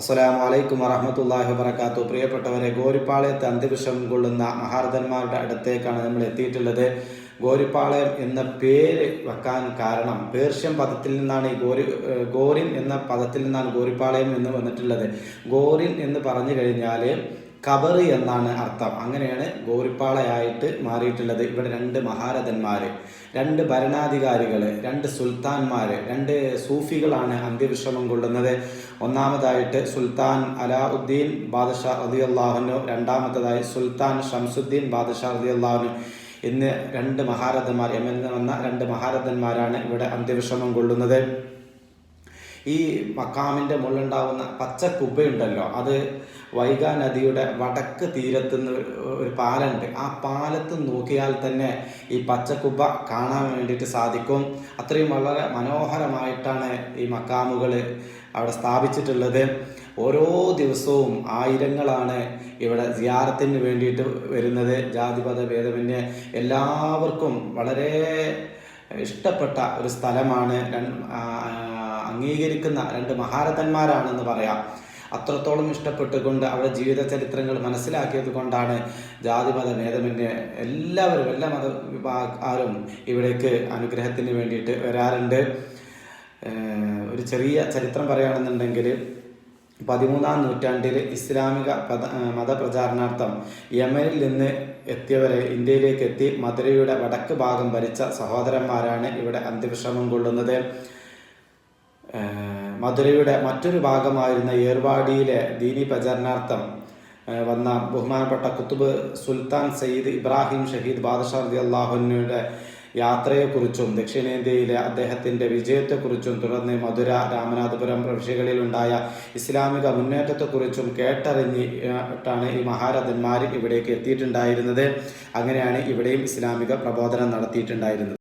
അസ്സലാമു അലൈക്കും വറഹമത്തല്ലാഹി വബർക്കാത്തു പ്രിയപ്പെട്ടവരെ ഗോരിപ്പാളയത്തെ അന്ത്യവിഷം കൊള്ളുന്ന മഹാരഥന്മാരുടെ അടുത്തേക്കാണ് നമ്മൾ എത്തിയിട്ടുള്ളത്. ഗോരിപ്പാളയം എന്ന പേര് വെക്കാൻ കാരണം പേർഷ്യൻ പദത്തിൽ നിന്നാണ് ഈ ഗോരി ഗോറിൻ എന്ന പദത്തിൽ നിന്നാണ് ഗോരിപ്പാളയം എന്ന് വന്നിട്ടുള്ളത്. ഗോറിൻ എന്ന് പറഞ്ഞു കഴിഞ്ഞാൽ കബറ് എന്നാണ് അർത്ഥം. അങ്ങനെയാണ് ഗോരിപ്പാളയായിട്ട് മാറിയിട്ടുള്ളത്. ഇവിടെ രണ്ട് മഹാരഥന്മാർ രണ്ട് ഭരണാധികാരികൾ രണ്ട് സുൽത്താൻമാർ രണ്ട് സൂഫികളാണ് അന്ത്യവിശ്രമം കൊള്ളുന്നത്. ഒന്നാമതായിട്ട് സുൽത്താൻ അലാഉദ്ദീൻ ബാദഷാ അദി അള്ളാഹുനു രണ്ടാമത്തതായി സുൽത്താൻ ഷംസുദ്ദീൻ ബാദഷാ അദി അള്ളാഹുനു ഇന്ന് രണ്ട് മഹാരഥന്മാർ എം വന്ന രണ്ട് മഹാരഥന്മാരാണ് ഇവിടെ അന്ത്യവിശ്രമം കൊള്ളുന്നത്. ഈ മക്കാമിന്റെ മുള്ളുണ്ടാവുന്ന പച്ച കുബ്ബയുണ്ടല്ലോ അത് വൈഗാ നദിയുടെ വടക്ക് തീരത്ത് നിന്ന് ഒരു പാലമുണ്ട്. ആ പാലത്ത് നോക്കിയാൽ തന്നെ ഈ പച്ചക്കുബ കാണാൻ വേണ്ടിയിട്ട് സാധിക്കും. അത്രയും വളരെ മനോഹരമായിട്ടാണ് ഈ മക്കാമുകൾ അവിടെ സ്ഥാപിച്ചിട്ടുള്ളത്. ഓരോ ദിവസവും ആയിരങ്ങളാണ് ഇവിടെ സിയാറത്തിന് വേണ്ടിയിട്ട് വരുന്നത്. ജാതിപത ഭേദമന്യേ എല്ലാവർക്കും വളരെ ഇഷ്ടപ്പെട്ട ഒരു സ്ഥലമാണ് അംഗീകരിക്കുന്ന രണ്ട് മഹാരഥന്മാരാണെന്ന് പറയാം. അത്രത്തോളം ഇഷ്ടപ്പെട്ടുകൊണ്ട് അവരുടെ ജീവിത ചരിത്രങ്ങൾ മനസ്സിലാക്കിയത് കൊണ്ടാണ് ജാതിമത ഭേദമന്യേ എല്ലാവരും എല്ലാ മത വിഭാഗക്കാരും ഇവിടേക്ക് അനുഗ്രഹത്തിന് വേണ്ടിയിട്ട് വരാറുണ്ട്. ഒരു ചെറിയ ചരിത്രം പറയുകയാണെന്നുണ്ടെങ്കിൽ പതിമൂന്നാം നൂറ്റാണ്ടിൽ ഇസ്ലാമിക പദ മതപ്രചാരണാർത്ഥം യമനിൽ നിന്ന് എത്തിയവരെ ഇന്ത്യയിലേക്ക് എത്തി മധുരയുടെ വടക്ക് ഭാഗം ഭരിച്ച സഹോദരന്മാരാണ് ഇവിടെ അന്ത്യവിശ്രമം കൊള്ളുന്നത്. മധുരയുടെ മറ്റൊരു ഭാഗമായിരുന്ന ഏർവാടിയിലെ ദീനി പ്രചരണാർത്ഥം വന്ന ബഹുമാനപ്പെട്ട കുത്തുബ് സുൽത്താൻ സയ്യിദ് ഇബ്രാഹിം ഷഹീദ് ബാദഷാ റതി യാത്രയെക്കുറിച്ചും ദക്ഷിണേന്ത്യയിലെ അദ്ദേഹത്തിന്റെ വിജയത്തെക്കുറിച്ചും തുടർന്ന് മധുര രാമനാഥപുരം പ്രവിശ്യകളിലുണ്ടായ ഇസ്ലാമിക മുന്നേറ്റത്തെക്കുറിച്ചും കേട്ടറിഞ്ഞിട്ടാണ് ഈ മഹാരഥന്മാർ ഇവിടേക്ക് എത്തിയിട്ടുണ്ടായിരുന്നത്. അങ്ങനെയാണ് ഇവിടെയും ഇസ്ലാമിക പ്രബോധനം നടത്തിയിട്ടുണ്ടായിരുന്നത്.